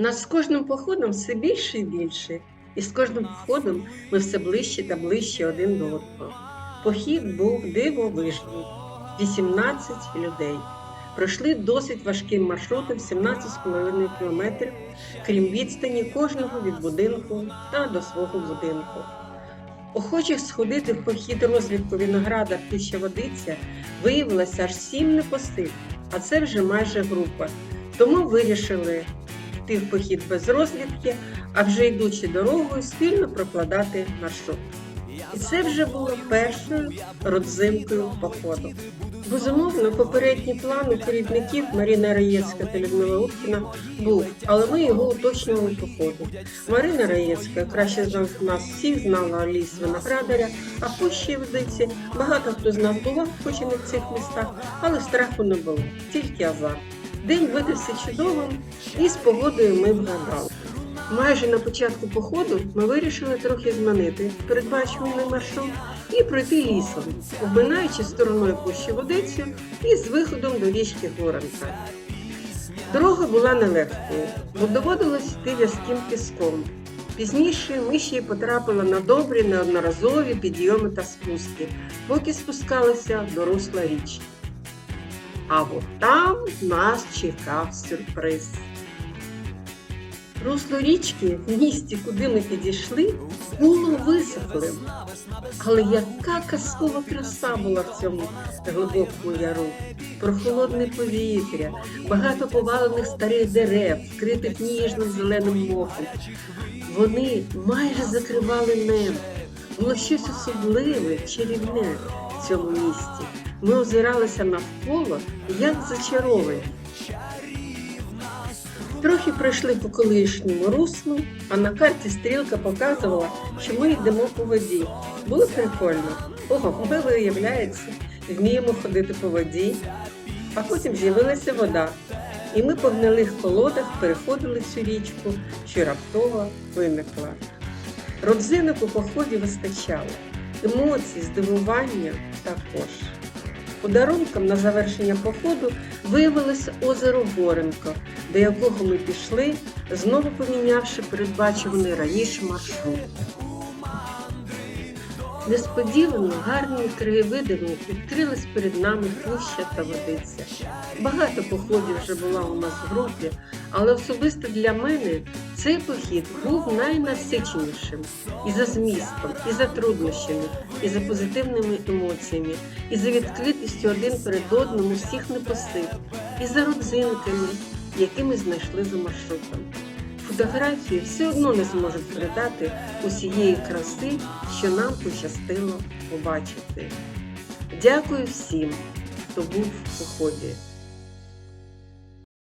нас з кожним походом все більше і більше, і з кожним походом ми все ближче та ближче один до одного. Похід був дивовижний. 18 людей. Пройшли досить важким маршрутом 17,5 кілометрів, крім відстані кожного від будинку та до свого будинку. Охочих сходити в похід розвідку винограда Піща Водиця виявилося аж сім непосил, а це вже майже група. Тому вирішили йти в похід без розвідки, а вже йдучи дорогою, спільно прокладати маршрут. І це вже було першою родзинкою походу. Безумовно, попередній план у керівників Маріна Раєцька та Людмила Уткіна був, але ми його уточнювали по ходу. Марина Раєцька краще з нас всіх знала Аліс Виноградаря, а Пущі Водиці багато хто з нас була, хоч і не в цих містах, але страху не було, тільки азарт. День видався чудовим, і з погодою ми вгадали. Майже на початку походу ми вирішили трохи змінити передбачуваний маршрут і пройти лісом, обминаючи стороною пущі водицю і з виходом до річки Горанка. Дорога була нелегкою, бо доводилось йти в'язким піском. Пізніше ми ще й потрапили на добрі неодноразові підйоми та спуски, поки спускалися до русла річки. А от там нас чекав сюрприз. Русло річки в місті, куди ми підійшли, було висохлим. Але яка казкова краса була в цьому глибокому яру. Прохолодне повітря, багато повалених старих дерев, вкритих ніжним зеленим мохом. Вони майже закривали небо. Було щось особливе, чарівне цьому місті. Ми озиралися навколо, як зачаровані. Трохи пройшли по колишньому руслу, а на карті стрілка показувала, що ми йдемо по воді. Було прикольно. Ого, ми, виявляється, вміємо ходити по воді. А потім з'явилася вода, і ми по гнилих колодах переходили цю річку, що раптово виникла. Родзинок у поході вистачало, емоцій, здивування також. Подарунком на завершення походу виявилося озеро Боренко, до якого ми пішли, знову помінявши передбачуваний раніше маршрут. Несподівано гарними краєвидами відкрились перед нами пуща та водиця. Багато походів вже була у нас в групі, але особисто для мене цей похід був найнасиченішим і за змістом, і за труднощами, і за позитивними емоціями, і за відкритістю один перед одним усіх непосил, і за родзинками, які ми знайшли за маршрутом. Фотографії все одно не зможуть передати усієї краси, що нам пощастило побачити. Дякую всім, хто був у поході.